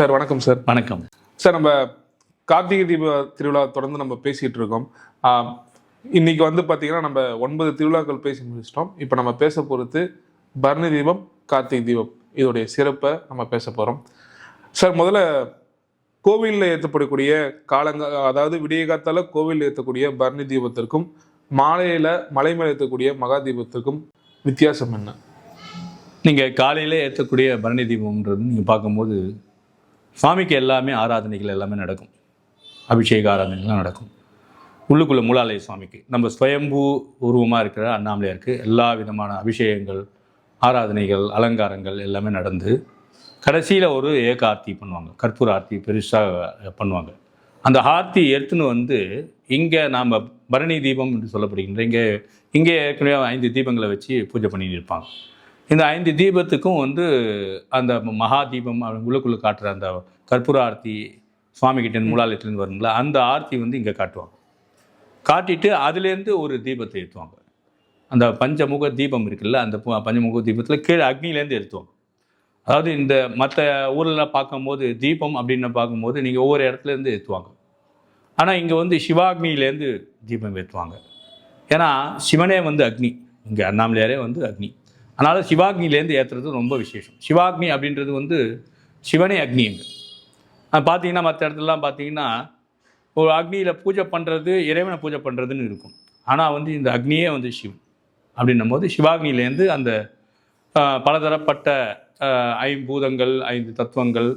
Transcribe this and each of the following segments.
Sir வணக்கம் sir. வணக்கம். Sir நம்ம கார்த்திகை தீப திருவிழா தொடர்ந்து நம்ம பேசிட்டு இருக்கோம். இன்னைக்கு வந்து பாத்தீங்கன்னா நம்ம ஒன்பது திருவிழாக்கள் பேசி முடிச்சிட்டோம். இப்போ நம்ம பேச போகிறது பரணி தீபம் கார்த்திகை தீபம். இதோடைய சிறப்பை நம்ம பேச போறோம். சார் முதல்ல கோவிலில் ஏற்றப்படக்கூடிய காலங்க அதாவது விடிய காத்தால கோவிலில் ஏற்றக்கூடிய பரணி தீபத்திற்கும் மாலையில மலை மேல ஏற்றக்கூடிய மகா தீபத்திற்கும் வித்தியாசம் என்ன? நீங்கள் காலையில் ஏற்றக்கூடிய பரணி தீபம்ன்றது நீங்கள் பார்க்கும்போது சாமிக்கு எல்லாமே ஆராதனைகள் எல்லாமே நடக்கும். அபிஷேக ஆராதனைகள்லாம் நடக்கும். உள்ளுக்குள்ள மூலாலய சுவாமிக்கு நம்ம ஸ்வயம்பூ உருவமாக இருக்கிற அண்ணாமலையாருக்கு எல்லா விதமான அபிஷேகங்கள் ஆராதனைகள் அலங்காரங்கள் எல்லாமே நடந்து கடைசியில் ஒரு ஏக ஆர்த்தி பண்ணுவாங்க. கற்பூர ஆர்த்தி பெருசாக பண்ணுவாங்க. அந்த ஆர்த்தி எடுத்துன்னு வந்து இங்கே நாம் பரணி தீபம் என்று சொல்லப்படுகின்ற இங்கே இங்கே ஏற்கனவே ஐந்து தீபங்களை வச்சு பூஜை பண்ணிட்டு இருப்பாங்க இந்த ஐந்து தீபத்துக்கும் வந்து அந்த மகா தீபம் உள்ளுக்குள்ளே காட்டுற அந்த கற்பூர ஆர்த்தி சுவாமிகிட்டேருந்து கிட்ட மூலாலயத்துலேருந்து அந்த ஆர்த்தி வந்து இங்கே காட்டுவாங்க. காட்டிட்டு அதுலேருந்து ஒரு தீபத்தை ஏற்றுவாங்க அந்த பஞ்சமுக தீபம் இருக்குல்ல அந்த பஞ்சமுக தீபத்தில் கீழே அக்னிலேருந்து ஏற்றுவாங்க அதாவது இந்த மற்ற ஊரில் பார்க்கும்போது தீபம் அப்படின்னு பார்க்கும்போது நீங்கள் ஒவ்வொரு இடத்துலேருந்து ஏற்றுவாங்க ஆனால் இங்கே வந்து சிவாக்னியிலேருந்து தீபம் ஏற்றுவாங்க ஏன்னா சிவனே வந்து அக்னி இங்கே அண்ணாமலையாரே வந்து அக்னி. அதனால் சிவாக்னிலேருந்து ஏற்றுறது ரொம்ப விசேஷம். சிவாக்னி அப்படின்றது வந்து சிவனே அக்னி அங்கே பார்த்தீங்கன்னா மற்ற இடத்துலலாம் பார்த்தீங்கன்னா ஒரு அக்னியில் பூஜை பண்ணுறது இறைவனை பூஜை பண்ணுறதுன்னு இருக்கும். ஆனால் வந்து இந்த அக்னியே வந்து சிவன் அப்படின்னும் போது சிவாக்னிலேருந்து அந்த பலதரப்பட்ட ஐம்பூதங்கள் ஐந்து தத்துவங்கள்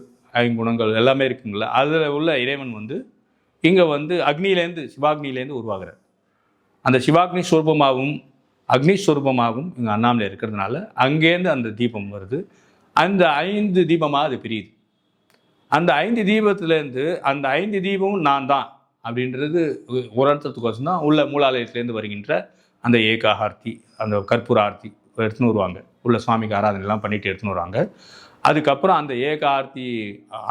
ஐங்குணங்கள் எல்லாமே இருக்குங்களா அதில் உள்ள இறைவன் வந்து இங்கே வந்து அக்னியிலேருந்து சிவாக்னியிலேருந்து உருவாகிறார். அந்த சிவாக்னி ஸ்வரூபமாகவும் அக்னி ஸ்வரூபமாகவும் இங்கே அண்ணாமலை இருக்கிறதுனால அங்கேருந்து அந்த தீபம் வருது. அந்த ஐந்து தீபமாக அது பிரியுது. அந்த ஐந்து தீபத்துலேருந்து அந்த ஐந்து தீபமும் நான் தான் அப்படின்றது ஒரு அர்த்தத்துக்கோசம் தான் உள்ள மூலாலயத்துலேருந்து வருகின்ற அந்த ஏக ஆர்த்தி அந்த கற்பூர ஆர்த்தி எடுத்துன்னு வருவாங்க. உள்ள சுவாமிக்கு ஆராதனைலாம் பண்ணிட்டு எடுத்துன்னு வருவாங்க. அதுக்கப்புறம் அந்த ஏக ஆர்த்தி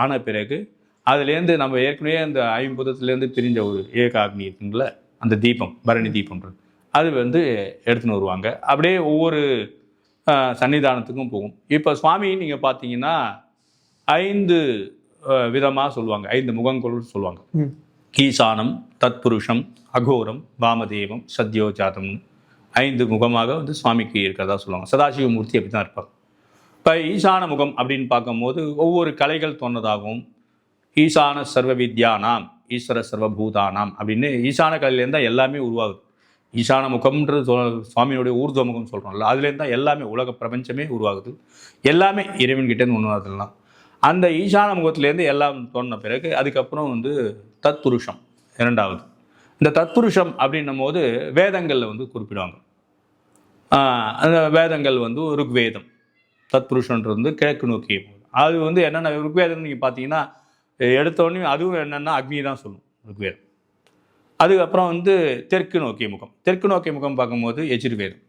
ஆன பிறகு அதுலேருந்து நம்ம ஏற்கனவே அந்த ஐம்புதத்துலேருந்து பிரிஞ்ச ஒரு ஏக அக்னி இருக்குங்கள அந்த தீபம் பரணி தீபம்ன்றது. அது வந்து எடுத்துன்னு வருவாங்க. அப்படியே ஒவ்வொரு சன்னிதானத்துக்கும் போகும். இப்போ சுவாமி நீங்கள் பார்த்தீங்கன்னா ஐந்து விதமாக சொல்லுவாங்க. ஐந்து முகங்கள் சொல்லுவாங்க. ஈசானம் தத்புருஷம் அகோரம் வாமதேவம் சத்யோஜாதம்னு ஐந்து முகமாக வந்து சுவாமிக்கு இருக்கிறதா சொல்லுவாங்க. சதாசிவமூர்த்தி அப்படி தான் இருப்பார். இப்போ ஈசான முகம் அப்படின்னு பார்க்கும்போது ஒவ்வொரு கலைகள் தோன்றதாகவும் ஈசான சர்வ வித்யானாம் ஈஸ்வர சர்வபூதானாம் அப்படின்னு ஈசான கலையிலேருந்து எல்லாமே உருவாகுது. ஈசான முகம்ன்றது சொல் சுவாமியுடைய ஊர்துவ முகம் சொல்கிறோம்ல அதுலேருந்து தான் எல்லாமே உலக பிரபஞ்சமே உருவாகுது. எல்லாமே இறைவன்கிட்டேருந்து ஒன்று அதெல்லாம் அந்த ஈசான முகத்துலேருந்து எல்லாம் தோணின பிறகு அதுக்கப்புறம் வந்து தத்புருஷம் இரண்டாவது. இந்த தத்புருஷம் அப்படின்னும் போது வேதங்களில் வந்து குறிப்பிடுவாங்க. அந்த வேதங்கள் வந்து ருக்வேதம் தத்புருஷன்றது வந்து கிழக்கு நோக்கிய அது வந்து என்னென்ன ருக்வேதம் நீங்கள் பார்த்தீங்கன்னா எடுத்தோடனே அதுவும் என்னென்னா அக்னி தான் சொல்லும் ருக்வேதம். அதுக்கப்புறம் வந்து தெற்கு நோக்கிய முகம். தெற்கு நோக்கிய முகம் பார்க்கும்போது எஜுர்வேதம்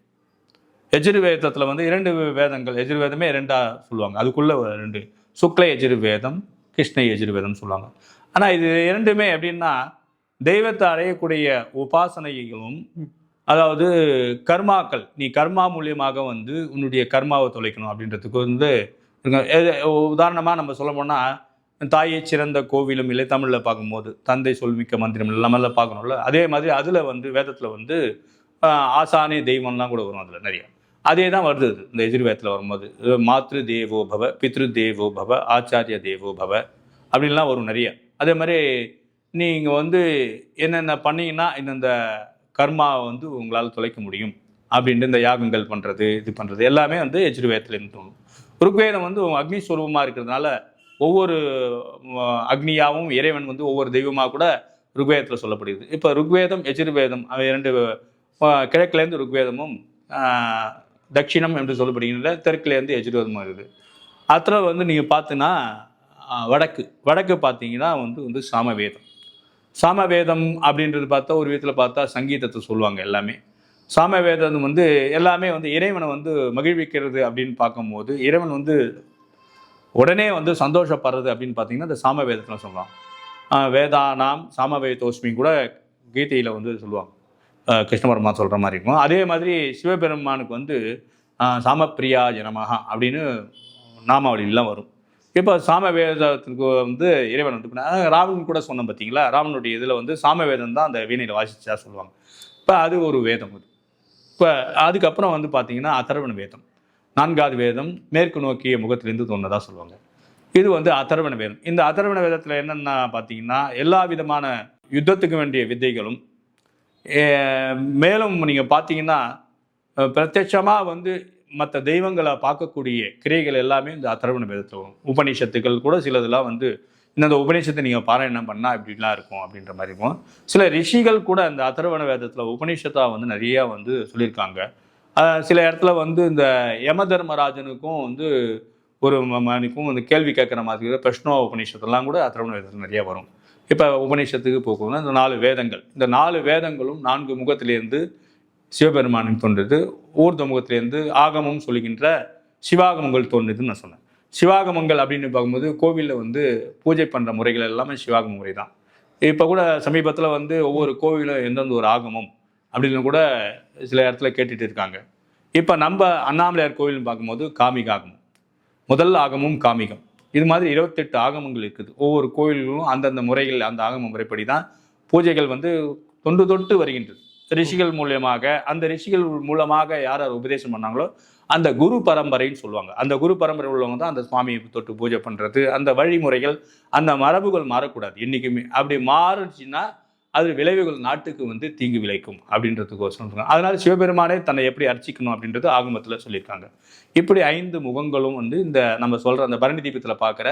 எஜிர்வேதத்தில் வந்து இரண்டு வேதங்கள் எஜுர்வேதமே ரெண்டாக சொல்லுவாங்க. அதுக்குள்ளே ரெண்டு சுக்ல எஜுர்வேதம் கிருஷ்ண எஜுர்வேதம் சொல்லுவாங்க. ஆனால் இது இரண்டுமே எப்படின்னா தெய்வத்தை அடையக்கூடிய உபாசனைகளும் அதாவது கர்மாக்கள் நீ கர்மா மூலியமாக வந்து உன்னுடைய கர்மாவை தொலைக்கணும் அப்படின்றதுக்கு வந்து உதாரணமாக நம்ம சொல்ல போனால் தாயை சிறந்த கோவிலும் இல்லை தமிழில் பார்க்கும்போது தந்தை சொல்மிக்க மந்திரம் நம்மள பார்க்கணும்ல. அதே மாதிரி அதில் வந்து வேதத்தில் வந்து ஆசானே தெய்வம்லாம் கூட வரும் அதில் நிறைய. அதே தான் வருது இந்த எதிர்வேதத்தில் வரும்போது மாத்ரு தேவோ பவ பித்ரு தேவோ பவ ஆச்சாரிய தேவோ பவ அப்படின்லாம் வரும் நிறைய. அதே மாதிரி நீங்கள் வந்து என்னென்ன பண்ணீங்கன்னா இந்தந்த கர்மாவை வந்து உங்களால் தொலைக்க முடியும் அப்படின்ட்டு இந்த யாகங்கள் பண்ணுறது இது பண்ணுறது எல்லாமே வந்து எஜுர்வேதத்துலேருந்து தோணும் ருக்வேதம் வந்து அக்னி ஸ்வரூபமாக இருக்கிறதுனால ஒவ்வொரு அக்னியாகவும் அக்னியாவும் இறைவன் வந்து ஒவ்வொரு தெய்வமாக கூட ருக்வேதத்தில் சொல்லப்படுகிறது. இப்போ ருக்வேதம் எஜுர்வேதம் அவை இரண்டு கிழக்குலேருந்து ருக்வேதமும் தட்சிணம் என்று சொல்லப்படுகின்ற தெற்குலேருந்து எஜுர்வேதமும் இருக்குது அதில் வந்து நீங்கள் பார்த்தீங்கன்னா வடக்கு. வடக்கு பார்த்தீங்கன்னா வந்து வந்து சாமவேதம். சாமவேதம் அப்படின்றது பார்த்தா ஒரு விதத்தில் பார்த்தா சங்கீதத்தை சொல்லுவாங்க எல்லாமே. சாமவேதம் வந்து எல்லாமே வந்து இறைவனை வந்து மகிழ்விக்கிறது அப்படின்னு பார்க்கும்போது இறைவன் வந்து உடனே வந்து சந்தோஷப்படுறது அப்படின்னு பார்த்தீங்கன்னா இந்த சாமவேதத்தில் சொல்லலாம். நாம் வேதானாம் சாமவேதோஸ்மி கூட கீதையில் வந்து சொல்லுவாங்க. கிருஷ்ணபரமா சொல்கிற மாதிரி இருக்கும். அதே மாதிரி சிவபெருமானுக்கு வந்து சாமப்பிரியா ஜனமஹா அப்படின்னு நாமாவளிலாம் வரும். இப்போ சாம வேதத்துக்கு வந்து இறைவன் வந்து இப்ப ராவணன் கூட சொன்னேன் பார்த்தீங்களா ராவனுடைய இதில் வந்து சாம வேதம் தான் அந்த வீணையில் வாசிச்சா சொல்லுவாங்க. இப்போ அது ஒரு வேதம் அது. இப்போ அதுக்கப்புறம் வந்து பார்த்தீங்கன்னா அதர்வண வேதம். நான்காவது வேதம் மேற்கு நோக்கிய முகத்திலிருந்து தோணுதா சொல்லுவாங்க. இது வந்து அதர்வண வேதம். இந்த அதர்வண வேதத்தில் என்னென்ன பார்த்தீங்கன்னா எல்லா விதமான யுத்தத்துக்கு வேண்டிய வித்தைகளும் மேலும் நீங்கள் பார்த்தீங்கன்னா பிரத்யட்சமாக வந்து மற்ற தெய்வங்களை பார்க்கக்கூடிய கிரியைகள் எல்லாமே இந்த அதர்வண வேதத்தில் வரும். உபநிஷத்துக்கள் கூட சிலதெல்லாம் வந்து இந்த உபநிஷத்தை நீங்கள் பாராயணம் பண்ணால் இப்படிலாம் இருக்கும் அப்படின்ற மாதிரி இருக்கும். சில ரிஷிகள் கூட இந்த அதர்வண வேதத்தில் உபநிஷத்தாக வந்து நிறையா வந்து சொல்லியிருக்காங்க. சில இடத்துல வந்து இந்த யம தர்மராஜனுக்கும் வந்து ஒரு மணிக்கும் மனுக்கும் வந்து கேள்வி கேட்குற மாதிரி பிரஷ்னோ உபநிஷத்துலாம் கூட அதர்வண வேதத்தில் நிறைய வரும். இப்போ உபநிஷத்துக்கு போகணும்னா இந்த நாலு வேதங்கள். இந்த நாலு வேதங்களும் நான்கு முகத்திலேருந்து சிவபெருமானின் தோன்றுது. ஊர்த முகத்திலேருந்து ஆகமும் சொல்லுகின்ற சிவாகமங்கள் தோன்றுதுன்னு நான் சொன்னேன். சிவாகமங்கள் அப்படின்னு பார்க்கும்போது கோவிலில் வந்து பூஜை பண்ணுற முறைகள் எல்லாமே சிவாகம முறை தான். இப்போ கூட சமீபத்தில் வந்து ஒவ்வொரு கோவிலும் எந்தெந்த ஒரு ஆகமம் அப்படின்னு கூட சில இடத்துல கேட்டுட்டு இருக்காங்க. இப்போ நம்ம அண்ணாமலையார் கோவில்னு பார்க்கும்போது காமிக ஆகமம். முதல் ஆகமும் காமிகம். இது மாதிரி இருபத்தெட்டு ஆகமங்கள் இருக்குது. ஒவ்வொரு கோயில்களும் அந்தந்த முறைகள் அந்த ஆகம முறைப்படி தான் பூஜைகள் வந்து தொன்று தொட்டு வருகின்றது. ரிஷிகள் மூலியமாக அந்த ரிஷிகள் மூலமாக யார் யார் உபதேசம் பண்ணாங்களோ அந்த குரு பரம்பரைன்னு சொல்லுவாங்க. அந்த குரு பரம்பரை உள்ளவங்க தான் அந்த சுவாமியை தொட்டு பூஜை பண்ணுறது அந்த வழிமுறைகள் அந்த மரபுகள் மாறக்கூடாது. என்றைக்குமே அப்படி மாறுச்சுன்னா அது விளைவுகள் நாட்டுக்கு வந்து தீங்கு விளைக்கும் அப்படின்றதுக்கோசரம் சொல்றாங்க. அதனால சிவபெருமானே தன்னை எப்படி அர்ச்சிக்கணும் அப்படின்றது ஆகமத்தில் சொல்லியிருக்காங்க. இப்படி ஐந்து முகங்களும் வந்து இந்த நம்ம சொல்கிற அந்த பரணி தீபத்தில் பார்க்குற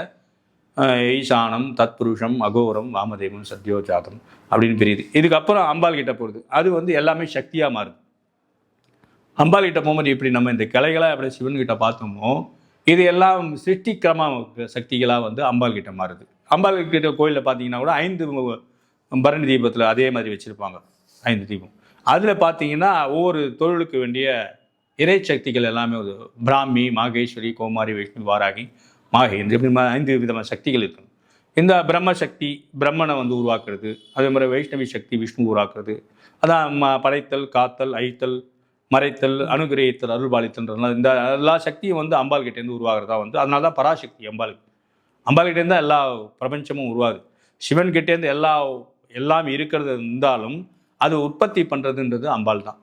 ஈசானம் தத்புருஷம் அகோரம் வாமதேவம் சத்யோஜாதம் அப்படின்னு பிரியுது. இதுக்கப்புறம் அம்பாள் கிட்ட போகுது அது வந்து எல்லாமே சக்தியாக மாறுது. அம்பாள் கிட்ட போகும்போது எப்படி நம்ம இந்த கிளைகளை அப்படி சிவன் கிட்ட பார்த்தோமோ இது எல்லாம் சிருஷ்டிக்கிரம சக்திகளாக வந்து அம்பாள் கிட்ட மாறுது. அம்பாள் கிட்ட கோயிலில் பார்த்தீங்கன்னா கூட ஐந்து பரணி தீபத்தில் அதே மாதிரி வச்சுருப்பாங்க ஐந்து தீபம். அதில் பார்த்தீங்கன்னா ஒவ்வொரு தொழிலுக்கு வேண்டிய இறை சக்திகள் எல்லாமே ஒரு பிராமி மாகேஸ்வரி கோமாரி விஷ்ணு வாராகி மாகேந்திர இப்படி ஐந்து விதமான சக்திகள் இருக்கும் இந்த பிரம்ம சக்தி பிரம்மனை வந்து உருவாக்குறது அதே மாதிரி வைஷ்ணவி சக்தி விஷ்ணு உருவாக்குறது. அதான் படைத்தல் காத்தல் அழித்தல் மறைத்தல் அனுகிரகித்தல் அருள்பாலித்தல்ன்றதுனால இந்த எல்லா சக்தியும் வந்து அம்பாள் கிட்டேருந்து உருவாகிறதா வந்து அதனால தான் பராசக்தி அம்பாள் அம்பாள் கிட்டேருந்து தான் எல்லா பிரபஞ்சமும் உருவாகுது. சிவன் கிட்டேருந்து எல்லா எல்லாம் இருக்கிறது இருந்தாலும் அது உற்பத்தி பண்ணுறதுன்றது அம்பாள் தான்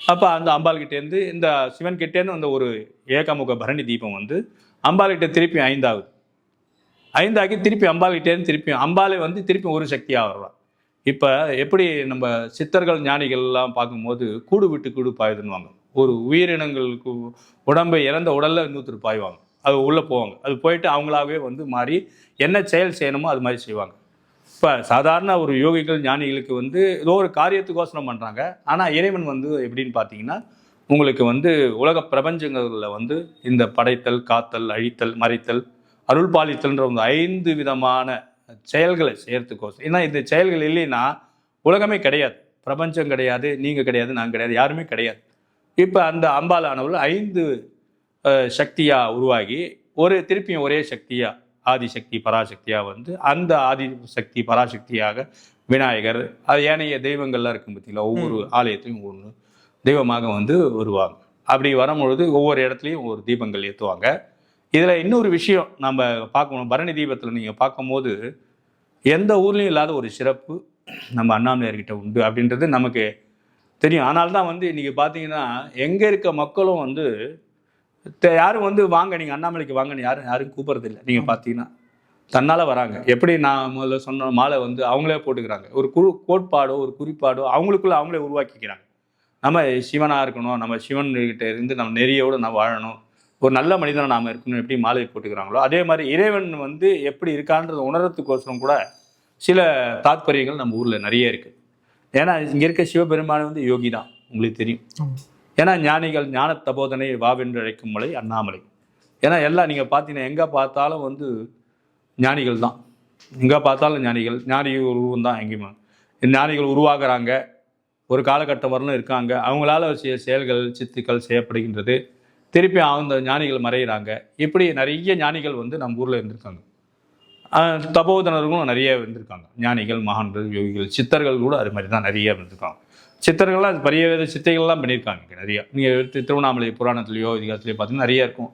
அப்போ அந்த அம்பாள் கிட்டேருந்து இந்த சிவன் கிட்டேருந்து அந்த ஒரு ஏகமுக பரணி தீபம் வந்து அம்பாள் கிட்ட திருப்பி ஐந்தாவது. ஐந்தாக்கி திருப்பி அம்பாள் கிட்டேருந்து திருப்பி அம்பாளே வந்து திருப்பி ஒரு சக்தியாக வர்றான் இப்போ எப்படி நம்ம சித்தர்கள் ஞானிகள்லாம் பார்க்கும்போது கூடு விட்டு கூடு பாயுதுன்னுவாங்க. ஒரு உயிரினங்களுக்கு உடம்பு இறந்த உடலில் இன்னொருத்தர் பாய்வாங்க. அது உள்ளே போவாங்க. அது போயிட்டு அவங்களாவே வந்து மாறி என்ன செயல் செய்யணுமோ அது மாதிரி செய்வாங்க. இப்போ சாதாரண ஒரு யோகிகள் ஞானிகளுக்கு வந்து ஏதோ ஒரு காரியத்துக்கோசரம் பண்ணுறாங்க ஆனால் இறைவன் வந்து எப்படின்னு பார்த்தீங்கன்னா உங்களுக்கு வந்து உலக பிரபஞ்சங்களில் வந்து இந்த படைத்தல் காத்தல் அழித்தல் மறைத்தல் அருள் பாலித்தல்ன்ற ஒரு ஐந்து விதமான செயல்களை செய்கிறதுக்கோசம் ஏன்னா இந்த செயல்கள் இல்லைன்னா உலகமே கிடையாது. பிரபஞ்சம் கிடையாது நீங்கள் கிடையாது நான் கிடையாது யாருமே கிடையாது. இப்போ அந்த அம்பாலானவள் ஐந்து சக்தியாக உருவாகி ஒரு திருப்பியும் ஒரே சக்தியாக ஆதிசக்தி பராசக்தியாக வந்து அந்த ஆதி சக்தி பராசக்தியாக விநாயகர் அது ஏனைய தெய்வங்கள்லாம் இருக்கும் பார்த்தீங்களா ஒவ்வொரு ஆலயத்தையும் ஒன்று தெய்வமாக வந்து வருவாங்க. அப்படி வரும்பொழுது ஒவ்வொரு இடத்துலையும் ஒவ்வொரு தீபங்கள் ஏற்றுவாங்க இதில் இன்னொரு விஷயம் நம்ம பார்க்கணும். பரணி தீபத்தில் நீங்கள் பார்க்கும்போது எந்த ஊர்லேயும் இல்லாத ஒரு சிறப்பு நம்ம அண்ணாமலையார்கிட்ட உண்டு அப்படின்றது நமக்கு தெரியும். ஆனால் தான் வந்து இன்றைக்கி பார்த்தீங்கன்னா எங்கே இருக்க மக்களும் வந்து யாரும் வந்து வாங்க நீங்கள் அண்ணாமலைக்கு வாங்கன்னு யாரும் யாரும் கூப்பிட்றது இல்லை. நீங்கள் பார்த்தீங்கன்னா தன்னால் வராங்க. எப்படி நான் முதல்ல சொன்ன மாலை வந்து அவங்களே போட்டுக்கிறாங்க. ஒரு குறு கோட்பாடோ ஒரு குறிப்பாடோ அவங்களுக்குள்ள அவங்களே உருவாக்கிக்கிறாங்க. நம்ம சிவனாக இருக்கணும் நம்ம சிவன் கிட்ட இருந்து நம்ம நெறியோடு நம்ம வாழணும். ஒரு நல்ல மனிதனை நாம் இருக்கணும் எப்படி மாலை போட்டுக்கிறாங்களோ. அதே மாதிரி இறைவன் வந்து எப்படி இருக்கான்றதை உணரத்துக்கோசரம் கூட சில தாத்பரியங்கள் நம்ம ஊரில் நிறைய இருக்குது ஏன்னா இங்கே இருக்க சிவபெருமான் வந்து யோகி தான் உங்களுக்கு தெரியும். ஏன்னா ஞானிகள் ஞான தபோதனை வாவென்று அழைக்கும் மலை அண்ணாமலை. ஏன்னா எல்லாம் நீங்கள் பார்த்தீங்கன்னா எங்கே பார்த்தாலும் வந்து ஞானிகள் தான். எங்கே பார்த்தாலும் ஞானிகள். ஞானிகள் உருவம் தான் எங்கேயுமே. ஞானிகள் உருவாகிறாங்க. ஒரு காலகட்டம் வரலும் இருக்காங்க. அவங்களால செய்ய செயல்கள் சித்துக்கள் செய்யப்படுகின்றது. திருப்பி அந்த ஞானிகள் மறையிறாங்க. இப்படி நிறைய ஞானிகள் வந்து நம்ம ஊரில் இருந்திருக்காங்க. தபோதனர்களும் நிறைய இருந்திருக்காங்க. ஞானிகள் மகான்கள் யோகிகள் சித்தர்கள் கூட அது மாதிரி தான் நிறைய இருந்திருக்காங்க. சித்தர்கள்லாம் பரிய வித சித்தைகள்லாம் பண்ணியிருக்காங்க நிறைய. நீங்கள் எடுத்து திருவண்ணாமலை புராணத்துலையோ இதிகாரத்துலையோ பார்த்தீங்கன்னா நிறைய இருக்கும்.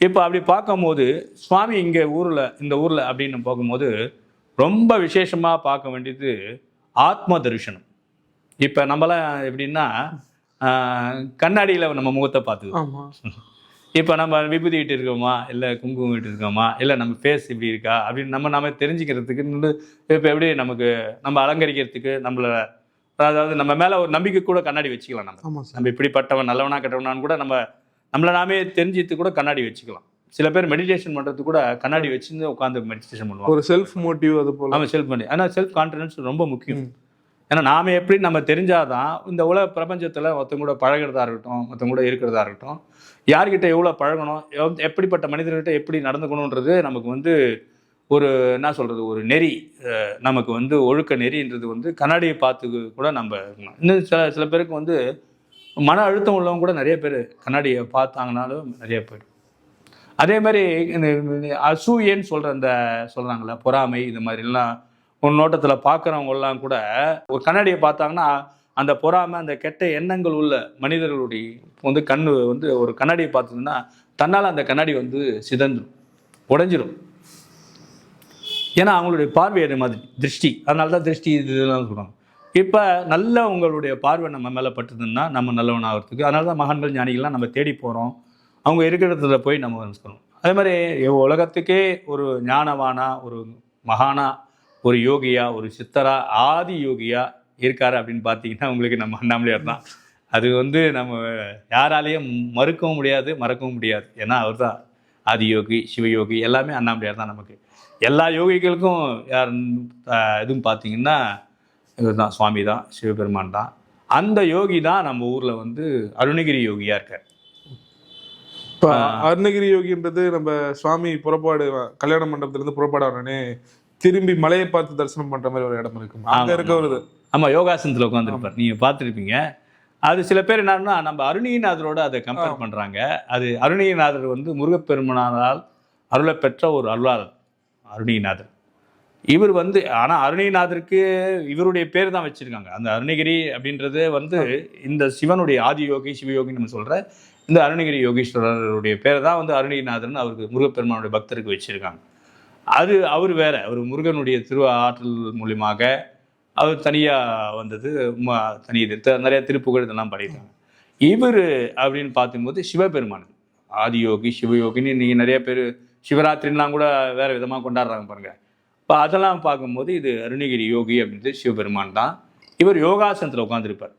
இப்போ அப்படி பார்க்கும்போது சுவாமி இங்கே ஊரில் இந்த ஊரில் அப்படின்னு பார்க்கும்போது ரொம்ப விசேஷமாக பார்க்க வேண்டியது ஆத்ம தரிசனம். இப்போ நம்மளாம் எப்படின்னா கண்ணாடியில் நம்ம முகத்தை பார்த்துக்கோ ஆமா. இப்போ நம்ம விபூதி விட்டு இருக்கோமா? இல்லை குங்குமம் விட்டு இருக்கோமா? இல்லை நம்ம ஃபேஸ் இப்படி இருக்கா? அப்படின்னு நம்ம நாம தெரிஞ்சுக்கிறதுக்கு இப்போ எப்படி நமக்கு நம்ம அலங்கரிக்கிறதுக்கு நம்மள அதாவது நம்ம மேலே ஒரு நம்பிக்கை கூட கண்ணாடி வச்சுக்கலாம் நம்ம. நம்ம இப்படிப்பட்டவன் நல்லவனா கெட்டவனான்னு கூட நம்ம நம்மளை நாமே தெரிஞ்சுட்டு கூட கண்ணாடி வச்சுக்கலாம். சில பேர் மெடிடேஷன் பண்ணுறதுக்கு கூட கண்ணாடி வச்சுருந்து உட்காந்து மெடிடேஷன் பண்ணுவாங்க. ஒரு செல்ஃப் மோட்டிவ் அது போல. நம்ம செல்ஃப் பண்ணி ஆனால் செல்ஃப் கான்ஃபிடன்ஸ் ரொம்ப முக்கியம். ஏன்னா நாம எப்படி நம்ம தெரிஞ்சாதான் இந்த உலக பிரபஞ்சத்தில் ஒருத்தங்க கூட பழகிறதா இருக்கட்டும் மற்றவங்க கூட இருக்கிறதா இருக்கட்டும் யார்கிட்ட எவ்வளோ பழகணும் எப்படிப்பட்ட மனிதர்கிட்ட எப்படி நடந்துக்கணுன்றது நமக்கு வந்து ஒரு என்ன சொல்கிறது ஒரு நெறி நமக்கு வந்து ஒழுக்க நெறின்றது வந்து கண்ணாடியை பார்த்து கூட நம்ம இன்னும் சில சில பேருக்கு வந்து மன அழுத்தம் உள்ளவங்க கூட நிறைய பேர் கண்ணாடியை பார்த்தாங்கனாலும் நிறைய பேர் அதே மாதிரி இந்த அசூயன்னு சொல்கிற அந்த சொல்கிறாங்களே பொறாமை இது மாதிரிலாம் ஒரு நோட்டத்தில் பார்க்குறவங்கெல்லாம் கூட ஒரு கண்ணாடியை பார்த்தாங்கன்னா அந்த பொறாமை அந்த கெட்ட எண்ணங்கள் உள்ள மனிதர்களுடைய வந்து கண் வந்து ஒரு கண்ணாடியை பார்த்ததுன்னா தன்னால் அந்த கண்ணாடி வந்து சிதந்துடும் உடைஞ்சிரும். ஏன்னா அவங்களுடைய பார்வை அது மாதிரி திருஷ்டி. அதனால தான் திருஷ்டி இது இதெல்லாம் சொல்கிறாங்க இப்போ நல்ல உங்களுடைய பார்வை நம்ம மேலே பட்டுதுன்னா நம்ம நல்லவன் ஆகிறதுக்கு அதனால தான் மகான்கள் ஞானிகள்லாம் நம்ம தேடி போகிறோம் அவங்க இருக்கிற இடத்துல போய் நம்ம சொல்லணும் அதே மாதிரி உலகத்துக்கே ஒரு ஞானவானா ஒரு மகானா ஒரு யோகியா ஒரு சித்தரா ஆதி யோகியா இருக்காரு அப்படின்னு பார்த்தீங்கன்னா உங்களுக்கு நம்ம அண்ணாமலையார் தான். அது வந்து நம்ம யாராலையும் மறுக்கவும் முடியாது மறக்கவும் முடியாது. ஏன்னா அவர் தான் ஆதியோகி சிவயோகி எல்லாமே அண்ணாமலையார் தான் நமக்கு. எல்லா யோகிகளுக்கும் யார் இதுவும் பார்த்தீங்கன்னா இவர் தான் சுவாமி தான் சிவபெருமான் தான். அந்த யோகி தான் நம்ம ஊரில் வந்து அருணகிரி யோகியாக இருக்கார். இப்போ அருணகிரி யோகின்றது நம்ம சுவாமி புறப்பாடு கல்யாண மண்டபத்துல இருந்து புறப்பாடு உடனே திரும்பி மலையை பார்த்து தரிசனம் பண்ற மாதிரி ஒரு இடம் இருக்கு அங்க ஆமா, இருக்க ஒரு ஆமாம் யோகாசனத்தில் உட்காந்துருப்பார் நீங்கள் பார்த்துருப்பீங்க. அது சில பேர் என்னன்னா நம்ம அருணிநாதரோட அதை கம்பேர். பண்ணுறாங்க அது அருணிநாதர் வந்து முருகப்பெருமனானால் அருளை பெற்ற ஒரு அருளாளர். அருணிநாதர். இவர் வந்து ஆனால் அருணிநாதருக்கு இவருடைய பேர் தான் வச்சுருக்காங்க. அந்த அருணகிரி அப்படின்றது வந்து இந்த சிவனுடைய ஆதி யோகி சிவயோகின்னு நம்ம சொல்கிற இந்த அருணகிரி யோகீஸ்வரருடைய பேர் தான் வந்து அருணிநாதர்னு அவருக்கு முருகப்பெருமானுடைய பக்தருக்கு வச்சுருக்காங்க. அது அவர் வேற. அவர் முருகனுடைய திரு ஆற்றல் மூலியமாக அவர் தனியாக வந்தது தனி நிறைய திருப்புகழ் இதெல்லாம் பாடியிருக்காங்க இவர் அப்படின்னு பார்க்கும்போது சிவபெருமான் ஆதியோகி சிவயோகின்னு நீங்கள் நிறைய பேர் சிவராத்திரிலாம் கூட வேற விதமாக கொண்டாடுறாங்க பாருங்க. இப்போ அதெல்லாம் பார்க்கும்போது இது அருணகிரி யோகி அப்படின்றது சிவபெருமான் தான். இவர் யோகாசனத்தில் உட்காந்துருப்பார்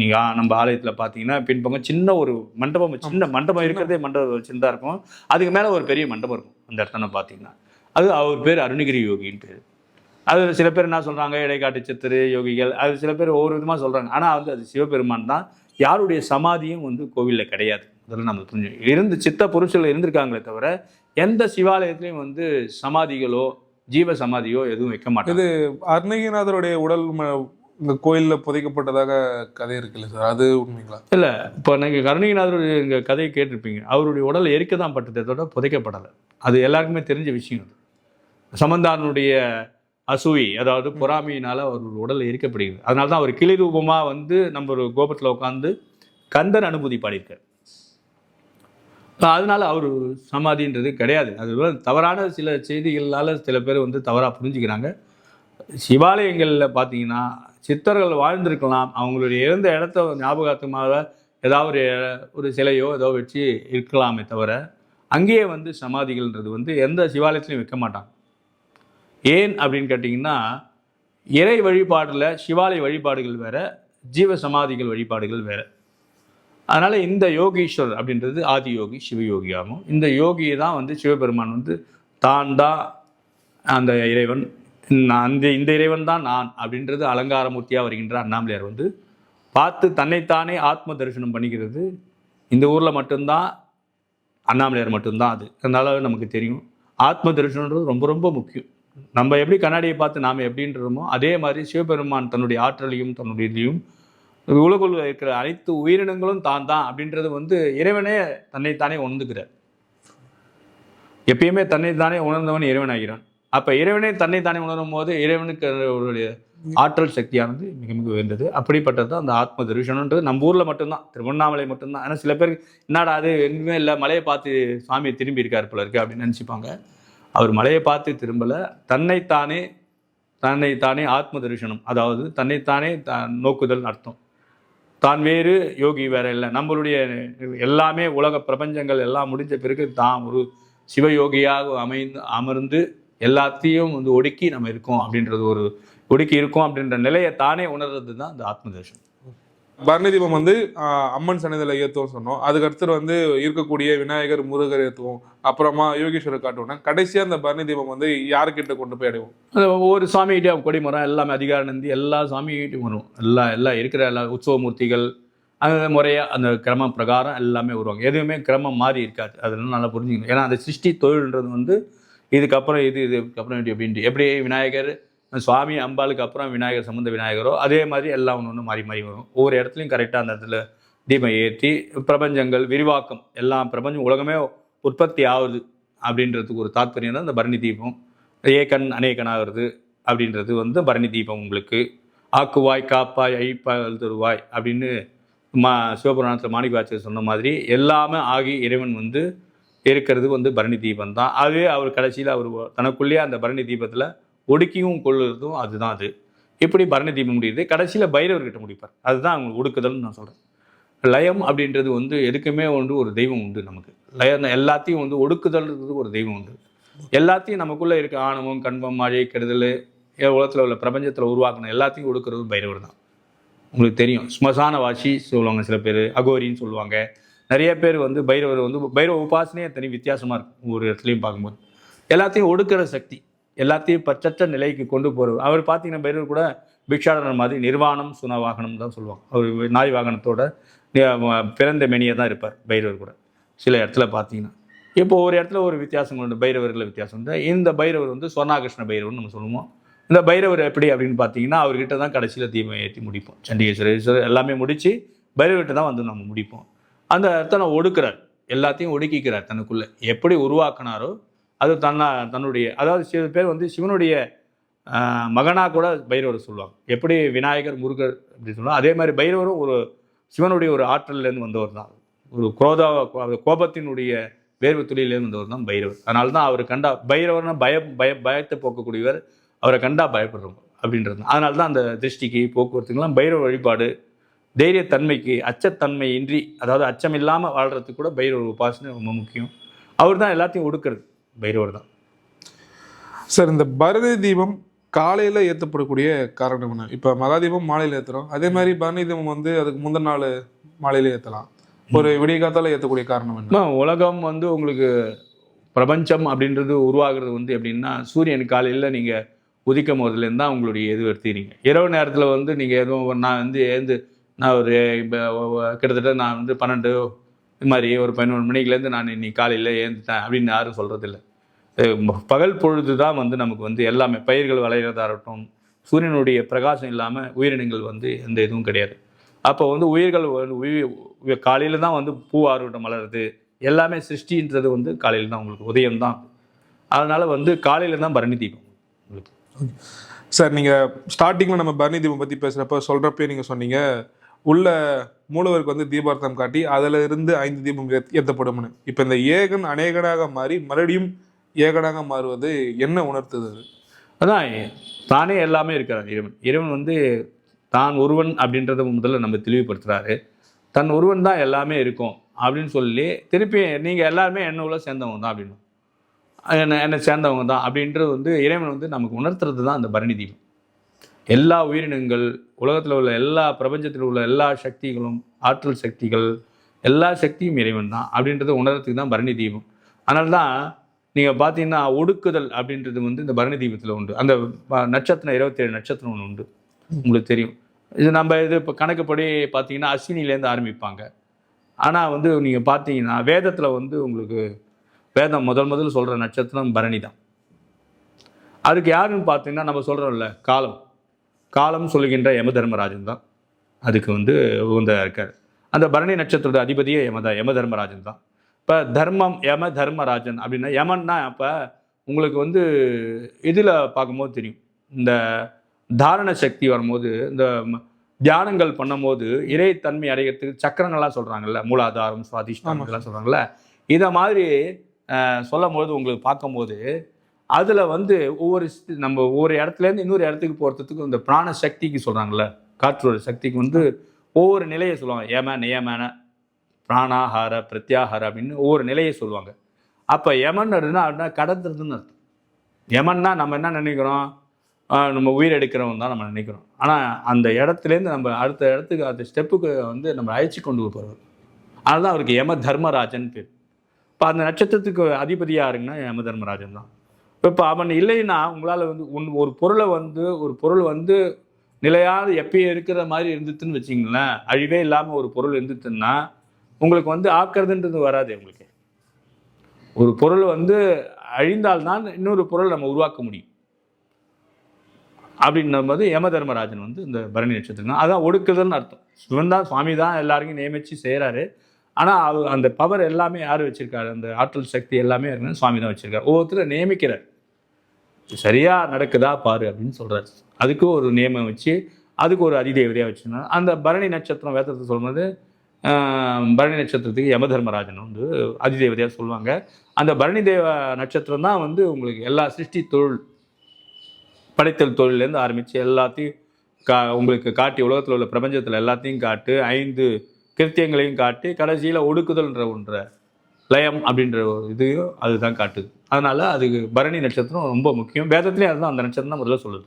நீங்கள் நம்ம ஆலயத்தில் பார்த்தீங்கன்னா பின்பக்கம் சின்ன ஒரு மண்டபம் சின்ன மண்டபம் இருக்கிறதே மண்டபம் சின்னதாக இருக்கும். அதுக்கு மேலே ஒரு பெரிய மண்டபம் இருக்கும் அந்த இடத்துல பார்த்தீங்கன்னா. அது அவர் பேர் அருணகிரி யோகின்னு பேர். அது சில பேர் என்ன சொல்கிறாங்க இடைக்காட்டு சித்தரு யோகிகள் அது சில பேர் ஒவ்வொரு விதமாக சொல்கிறாங்க ஆனால் வந்து அது சிவபெருமான் தான். யாருடைய சமாதியும் வந்து கோவிலில் கிடையாது. அதெல்லாம் நம்ம புரிஞ்சு இருந்து சித்த புருஷர்கள் இருந்திருக்காங்களே தவிர எந்த சிவாலயத்திலையும் வந்து சமாதிகளோ ஜீவ சமாதியோ எதுவும் வைக்க மாட்டாங்க. இது அருணகிரிநாதருடைய உடல் இந்த கோயில்ல புதைக்கப்பட்டதாக கதை இருக்குல்ல சார்? அது உண்மைங்களா? இல்லை இப்போ நீங்கள் கருணகிரிநாதருடைய எங்கள் கதையை கேட்டிருப்பீங்க. அவருடைய உடல் எரிக்க தான் பட்டதே தவிர புதைக்கப்படலை. அது எல்லாருக்குமே தெரிஞ்ச விஷயம் அது. சமந்தானுடைய அசூய் அதாவது பொறாமையினால அவருடைய உடல் எரிக்கப்படுகிறது. அதனால தான் அவர் கிளி ரூபமாக வந்து நம்ம ஒரு கோபத்தில் உட்காந்து கந்தர் அனுபூதி பாடியிருக்கார். அதனால அவர் சமாதின்றது கிடையாது. அது தவறான சில செய்திகளால் சில பேர் வந்து தவறாக புரிஞ்சுக்கிறாங்க. சிவாலயங்களில் பார்த்தீங்கன்னா சித்தர்கள் வாழ்ந்திருக்கலாம். அவங்களுடைய இருந்த இடத்த ஞாபகார்த்தமாக ஏதாவது ஒரு ஒரு சிலையோ ஏதோ வச்சு இருக்கலாமே தவிர அங்கேயே வந்து சமாதிகள்ன்றது வந்து எந்த சிவாலயத்திலையும் வைக்க மாட்டாங்க. ஏன் அப்படின்னு கேட்டிங்கன்னா இறை வழிபாட்டில் சிவாலய வழிபாடுகள் வேறு ஜீவ சமாதிகள் வழிபாடுகள் வேறு. அதனால் இந்த யோகீஸ்வர் அப்படின்றது ஆதி யோகி சிவயோகி ஆகும் இந்த யோகியை தான் வந்து சிவபெருமான் வந்து தான் தான் அந்த இறைவன் நான் அந்த இந்த இறைவன் தான் நான் அப்படின்றது அலங்காரமூர்த்தியாக வருகின்ற அண்ணாமலையார் வந்து பார்த்து தன்னைத்தானே ஆத்ம தரிசனம் பண்ணிக்கிறது. இந்த ஊரில் மட்டும்தான் அண்ணாமலையார் மட்டும்தான் அது. அதனால நமக்கு தெரியும். ஆத்ம தரிசனன்றது ரொம்ப ரொம்ப முக்கியம். நம்ம எப்படி கண்ணாடியை பார்த்து நாம் எப்படின்றோமோ அதே மாதிரி சிவபெருமான் தன்னுடைய ஆற்றலையும் தன்னுடைய இதையும் உலகில் இருக்கிற அனைத்து உயிரினங்களும் தான் தான் அப்படின்றது வந்து இறைவனே தன்னைத்தானே உணர்ந்துக்கிறார். எப்பயுமே தன்னைத்தானே உணர்ந்தவன் இறைவன் ஆகிறான் அப்போ இறைவனே தன்னைத்தானே உணரும் போது இறைவனுக்கு அவருடைய ஆற்றல் சக்தியானது மிக மிக உயர்ந்தது. அப்படிப்பட்டது தான் அந்த ஆத்ம தரிசனன்றது நம்ம ஊரில் மட்டும்தான் திருவண்ணாமலை மட்டும்தான். ஆனால் சில பேர் என்னடா அது? எதுவுமே இல்லை. மலையை பார்த்து சாமி திரும்பி இருக்கார் போல இருக்கு அப்படின்னு நினச்சிப்பாங்க. அவர் மலையை பார்த்து திரும்பலை. தன்னைத்தானே தன்னைத்தானே ஆத்ம தரிசனம் அதாவது தன்னைத்தானே த நோக்குதல் அர்த்தம். தான் வேறு யோகி வேற இல்லை. நம்மளுடைய எல்லாமே உலக பிரபஞ்சங்கள் எல்லாம் முடிஞ்ச பிறகு தான் ஒரு சிவயோகியாக அமைந்து அமர்ந்து எல்லாத்தையும் வந்து ஒடுக்கி நம்ம இருக்கோம் அப்படின்றது ஒரு ஒடுக்கி இருக்கோம் அப்படின்ற நிலையை தானே உணர்றது தான் இந்த ஆத்ம பரணி தீபம் வந்து அம்மன் சன்னதியில் ஏற்றுவோம் சொன்னோம். அதுக்கடுத்து வந்து இருக்கக்கூடிய விநாயகர் முருகர் ஏற்றுவோம் அப்புறமா யோகேஸ்வரர் காட்டுவோம் கடைசியாக அந்த பரணி தீபம் வந்து யாருக்கிட்ட கொண்டு போய் அடைவோம்? ஒவ்வொரு சாமிகிட்டையும் கொடிமரம் எல்லாமே அதிகார நந்தி எல்லா சாமிகிட்டையும் வரும். எல்லா எல்லாம் இருக்கிற எல்லா உற்சவ மூர்த்திகள் அந்த முறையாக அந்த கிரம பிரகாரம் எல்லாமே வருவாங்க. எதுவுமே கிரமம் மாறி இருக்காது. அதெல்லாம் நல்லா புரிஞ்சுக்கணும். ஏன்னா அந்த சிருஷ்டி தொழில்ன்றது வந்து இதுக்கப்புறம் இது இதுக்கப்புறம் இப்படி அப்படின்ட்டு எப்படி விநாயகர் சுவாமி அம்பாளுக்கு அப்புறம் விநாயகர் சம்பந்த விநாயகரோ அதே மாதிரி எல்லாம் ஒன்று ஒன்று மாறி மாறி வரும். ஒவ்வொரு இடத்துலையும் கரெக்டாக அந்த இடத்துல தீபம் ஏற்றி பிரபஞ்சங்கள் விரிவாக்கம் எல்லாம் பிரபஞ்சம் உலகமே உற்பத்தி ஆகுது அப்படின்றதுக்கு ஒரு தாத்பரியம் தான் இந்த பரணி தீபம். ஏக்கன் அநேகனாகிறது அப்படின்றது வந்து பரணி தீபம் உங்களுக்கு. ஆக்குவாய் காப்பாய் ஐப்பால் தருவாய் அப்படின்னு மா சிவபுராணத்தில் மாணிக்காச்சர் சொன்ன மாதிரி எல்லாமே ஆகி இறைவன் வந்து இருக்கிறது வந்து பரணி தீபம் தான் அதுவே அவர் கடைசியில் அவர் தனக்குள்ளேயே அந்த பரணி தீபத்தில் ஒடுக்கியும் கொள்ளுறதும் அதுதான் அது. எப்படி பரணி தீபம் முடியுது? கடைசியில் பைரவர்கிட்ட முடிப்பார். அதுதான் அவங்களுக்கு ஒடுக்குதல்னு நான் சொல்கிறேன் லயம் அப்படின்றது வந்து எதுக்குமே வந்து ஒரு தெய்வம் உண்டு நமக்கு. லயம் எல்லாத்தையும் வந்து ஒடுக்குதல்ன்றது ஒரு தெய்வம் உண்டு. எல்லாத்தையும் நமக்குள்ளே இருக்க ஆணவம் கண்பம் மழை கெடுதல் உலகத்தில் உள்ள பிரபஞ்சத்தில் உருவாக்கின எல்லாத்தையும் ஒடுக்குறது பைரவர் தான். உங்களுக்கு தெரியும். ஸ்மசான வாசி சொல்லுவாங்க சில பேர். அகோரின்னு சொல்லுவாங்க. நிறைய பேர் வந்து பைரவர் வந்து பைரவ உபாசனையே தனி வித்தியாசமாக இருக்கும் ஒரு இடத்துலையும் பார்க்கும்போது. எல்லாத்தையும் ஒடுக்கிற சக்தி. எல்லாத்தையும் பச்சற்ற நிலைக்கு கொண்டு போகிறது அவர் பார்த்தீங்கன்னா பைரவர் கூட பிக்ஷாடனர் மாதிரி நிர்வாணம் சுனவாகனம் தான் சொல்லுவாங்க. அவர் நாய் வாகனத்தோட பிறந்த மெனியை தான் இருப்பார் பைரவர் கூட. சில இடத்துல பார்த்தீங்கன்னா இப்போ ஒரு இடத்துல ஒரு வித்தியாசம் உண்டு. பைரவர்கள் வித்தியாசம் உண்டு. இந்த பைரவர் வந்து சொர்ணாகிருஷ்ண பைரவர்னு நம்ம சொல்லுவோம். இந்த பைரவர் எப்படி அப்படின்னு பார்த்தீங்கன்னா அவர்கிட்ட தான் கடைசியில் தீபம் ஏற்றி முடிப்போம். சண்டிகேஸ்வரேஸ்வரர் எல்லாமே முடித்து பைரவர்கிட்ட தான் வந்து நம்ம முடிப்போம். அந்த இடத்துல ஒடுக்குறார். எல்லாத்தையும் ஒடுக்கிக்கிறார் தனக்குள்ளே. எப்படி உருவாக்கினாரோ அது தன்னா தன்னுடைய அதாவது சில பேர் வந்து சிவனுடைய மகனாக கூட பைரவரை சொல்லுவாங்க. எப்படி விநாயகர் முருகர் அப்படின்னு சொல்லுவாங்க. அதே மாதிரி பைரவரும் ஒரு சிவனுடைய ஒரு ஆற்றல்லேருந்து வந்தவர் தான். ஒரு குரோத கோபத்தினுடைய வேர்வு துளியிலேருந்து வந்தவர் தான் பைரவர். அதனால தான் அவர் கண்டா பைரவர்னா பயம் பய பயத்தை போக்கக்கூடியவர். அவரை கண்டா பயப்படுறவங்க அப்படின்றது. அதனால தான் அந்த திருஷ்டிக்கு போக்குவரத்துக்கெல்லாம் பைரவ வழிபாடு தைரியத்தன்மைக்கு அச்சத்தன்மை இன்றி அதாவது அச்சம் இல்லாமல் வாழ்கிறதுக்கு கூட பைரவர் உபாசனை ரொம்ப முக்கியம். அவர் தான் எல்லாத்தையும் ஒடுக்கிறது. பைரவர் தான். சார் இந்த பரணி தீபம் காலையில ஏற்றப்படக்கூடிய காரணம் என்ன? இப்போ மகாதீபம் மாலையில ஏத்துறோம். அதே மாதிரி பரணி தீபம் வந்து அதுக்கு முந்தின நாள் மாலையில ஏத்தலாம். ஒரு விடிய காத்தால ஏற்றக்கூடிய காரணம் என்ன? உலகம் வந்து உங்களுக்கு பிரபஞ்சம் அப்படின்றது உருவாகிறது வந்து எப்படின்னா சூரியன் காலையில் நீங்கள் உதிக்கும் போதுலேருந்து தான் உங்களுடைய இது எடுத்துக்கிறீங்க. இரவு நேரத்தில் வந்து நீங்கள் எதுவும் நான் வந்து ஏந்து நான் ஒரு இப்போ கிட்டத்தட்ட நான் வந்து பன்னெண்டு இது மாதிரி ஒரு பதினொன்று மணிக்குலேருந்து நான் இன்னைக்கு காலையில் ஏந்துட்டேன் அப்படின்னு யாரும் சொல்கிறதில்ல பகல் பொழுது தான் வந்து நமக்கு வந்து எல்லாமே பயிர்கள் விளையிறதா இருக்கட்டும் சூரியனுடைய பிரகாசம் இல்லாமல் உயிரினங்கள் வந்து எந்த இதுவும் கிடையாது. அப்போ வந்து உயிர்கள் உயிர் காலையில் தான் வந்து பூ ஆர்வட்டம் மலருது எல்லாமே சிருஷ்டின்றது வந்து காலையில் தான் உங்களுக்கு உதயம் தான். அதனால் வந்து காலையில் தான் பரணி தீபம். உங்களுக்கு சார் நீங்கள் ஸ்டார்டிங்கில் நம்ம பரணி தீபம் பற்றி பேசுகிறப்ப சொல்கிறப்ப நீங்கள் சொன்னீங்க உள்ள மூலவருக்கு வந்து தீபார்த்தம் காட்டி அதில் இருந்து ஐந்து தீபம் ஏற்றப்படும்னு இப்போ இந்த ஏகன் அநேகனாக மாறி மறுபடியும் ஏகனாக மாறுவது என்ன உணர்த்துது அது? அதான் தானே எல்லாமே இருக்கிறார் இறைவன். இறைவன் வந்து தான் ஒருவன் அப்படின்றத முதல்ல நம்ம தெளிவுபடுத்துகிறாரு தன் ஒருவன் தான் எல்லாமே இருக்கும் அப்படின்னு சொல்லி திருப்பி நீங்கள் எல்லாருமே என்ன சேர்ந்தவங்க தான் அப்படின்னு என்ன என்னை சேர்ந்தவங்க தான் அப்படின்றது வந்து இறைவன் வந்து நமக்கு உணர்த்துறது தான் அந்த பரணி தீபம். எல்லா உயிரினங்கள் உலகத்தில் உள்ள எல்லா பிரபஞ்சத்தில் உள்ள எல்லா சக்திகளும் ஆற்றல் சக்திகள் எல்லா சக்தியும் இறைவன் தான் அப்படின்றத உணரத்துக்கு தான் பரணி தீபம். அதனால தான் நீங்கள் பார்த்தீங்கன்னா ஒடுக்குதல் அப்படின்றது வந்து இந்த பரணி தீபத்தில் உண்டு. அந்த ப- நட்சத்திரம் இருபத்தேழு நட்சத்திரம் ஒன்று உண்டு. உங்களுக்கு தெரியும். இது நம்ம இது இப்போ கணக்குப்படி பார்த்தீங்கன்னா அஸ்வினிலேருந்து ஆரம்பிப்பாங்க. ஆனால் வந்து நீங்கள் பார்த்தீங்கன்னா வேதத்தில் வந்து உங்களுக்கு வேதம் முதல் முதல் சொல்கிற நட்சத்திரம் பரணி தான். அதுக்கு யாருன்னு பார்த்தீங்கன்னா நம்ம சொல்கிறோம்ல காலம். காலம் சொல்லுகின்ற யம தர்மராஜன் தான் அதுக்கு வந்து உகந்ததாக இருக்கார். அந்த பரணி நட்சத்திரத்தோட அதிபதியே யமதா யம தர்மராஜன் தான் இப்போ தர்மம் யம தர்மராஜன் அப்படின்னா யமன்னா அப்போ உங்களுக்கு வந்து இதில் பார்க்கும்போது தெரியும். இந்த தாரண சக்தி வரும்போது இந்த தியானங்கள் பண்ணும்போது இறைத்தன்மை அடைகிறதுக்கு சக்கரங்கள்லாம் சொல்றாங்கல்ல மூலாதாரம். இதெல்லாம் சொல்றாங்கல்ல. இதை மாதிரி சொல்லும்போது உங்களுக்கு பார்க்கும்போது அதில் வந்து ஒவ்வொரு நம்ம ஒவ்வொரு இடத்துல இருந்து இன்னொரு இடத்துக்கு போகிறதுக்கு இந்த பிராண சக்திக்கு சொல்கிறாங்கல்ல காற்றோட சக்திக்கு வந்து ஒவ்வொரு நிலையை சொல்லுவாங்க. ஏம நியமன பிராணாகார பிரத்யாகார அப்படின்னு ஒவ்வொரு நிலையை சொல்லுவாங்க. அப்போ யமன் அப்படின்னா அப்படின்னா கடத்துறதுன்னு அர்த்தம். யமன்னா நம்ம என்ன நினைக்கிறோம்? நம்ம உயிர் எடுக்கிறவன் தான் நம்ம நினைக்கிறோம். ஆனால் அந்த இடத்துலேருந்து நம்ம அடுத்த இடத்துக்கு அந்த ஸ்டெப்புக்கு வந்து நம்ம அழைச்சி கொண்டு போகிறவர் அதுதான் அவருக்கு யம தர்மராஜன் பேர். இப்போ அந்த நட்சத்திரத்துக்கு அதிபதியாக இருங்கன்னா யம தர்மராஜன் தான். இப்போ அவன் இல்லைன்னா உங்களால் வந்து உன் ஒரு பொருளை வந்து ஒரு பொருள் வந்து நிலையாத எப்பயும் இருக்கிற மாதிரி இருந்துச்சுன்னு வச்சிங்களேன். அழிவே இல்லாமல் ஒரு பொருள் இருந்துச்சுன்னா உங்களுக்கு வந்து ஆக்கிறதுன்றது வராது உங்களுக்கு. ஒரு பொருள் வந்து அழிந்தால்தான் இன்னொரு பொருள் நம்ம உருவாக்க முடியும். அப்படின்னும் போது யம தர்மராஜன் வந்து இந்த பரணி நட்சத்திரம் அதான் ஒடுக்குதல்னு அர்த்தம். சிவன் தான் சுவாமி தான் எல்லாருக்கும் நியமிச்சு செய்கிறாரு ஆனால் அது அந்த பவர் எல்லாமே யார் வச்சுருக்காரு? அந்த ஆற்றல் சக்தி எல்லாமே இருக்குன்னு சுவாமி தான் வச்சுருக்காரு. ஒவ்வொருத்தரும் நியமிக்கிறார். சரியாக நடக்குதா பாரு அப்படின்னு சொல்கிறார் அதுக்கு ஒரு நியமம் வச்சு அதுக்கு ஒரு அதிதேவதையாக வச்சுருந்தாங்க. அந்த பரணி நட்சத்திரம் வேதத்தை சொல்லும்போது பரணி நட்சத்திரத்துக்கு யமதர்மராஜன் வந்து அதிதேவதையாக சொல்லுவாங்க. அந்த பரணி தேவ நட்சத்திரம் தான் வந்து உங்களுக்கு எல்லா சிருஷ்டி தொழில் படைத்தல் தொழிலேருந்து ஆரம்பித்து எல்லாத்தையும் கா உங்களுக்கு காட்டி உலகத்தில் உள்ள பிரபஞ்சத்தில் எல்லாத்தையும் காட்டு ஐந்து கிருத்தியங்களையும் காட்டி கடைசியில் ஒடுக்குதல்ன்ற ஒன்ற லயம் அப்படின்ற ஒரு இதையும் அதுதான் காட்டுது. அதனால் அதுக்கு பரணி நட்சத்திரம் ரொம்ப முக்கியம். வேதத்துலேயும் அதுதான் அந்த நட்சத்திரம் தான் முதல்ல சொல்லுது.